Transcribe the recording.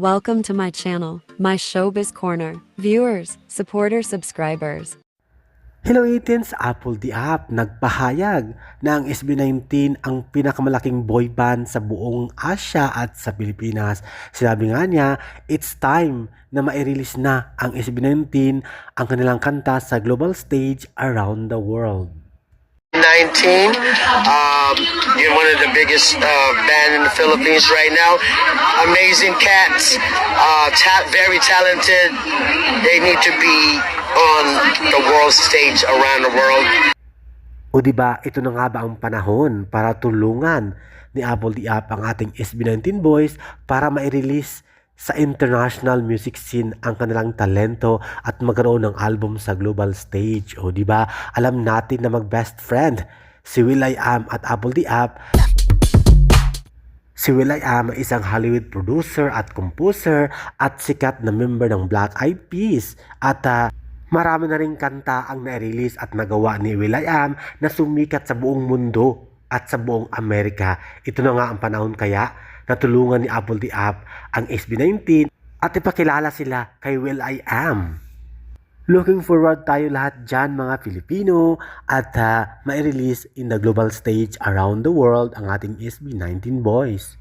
Welcome to my channel, my showbiz corner. Viewers, supporters, subscribers. Hello Itins, Apple the App nagpahayag na ang SB19 ang pinakamalaking boy band sa buong Asia at sa Pilipinas. Sinabi nga niya, it's time na ma-release na ang SB19 ang kanilang kanta sa global stage around the world. 19. Um, of the biggest uh, band in the Philippines right now. Amazing cats, uh, ta- very talented. They need to be on the world stage around the world. O di ba ito na nga ba ang panahon para tulungan ni Apple App ang ating SB19 boys para ma-release sa international music scene ang kanilang talento at magkaroon ng album sa global stage. O di ba alam natin na mag-best friend si Will.i.am at Apple the App Si Will.i.am ay isang Hollywood producer at composer at sikat na member ng Black Eyed Peas at ah, marami na ring kanta ang na-release at nagawa ni Will.i.am na sumikat sa buong mundo at sa buong Amerika. Ito na nga ang panahon kaya na tulungan ni Apple the App ang SB19 at ipakilala sila kay Will.i.am. Looking forward tayo lahat dyan mga Pilipino at uh, ma-release in the global stage around the world ang ating SB19 boys.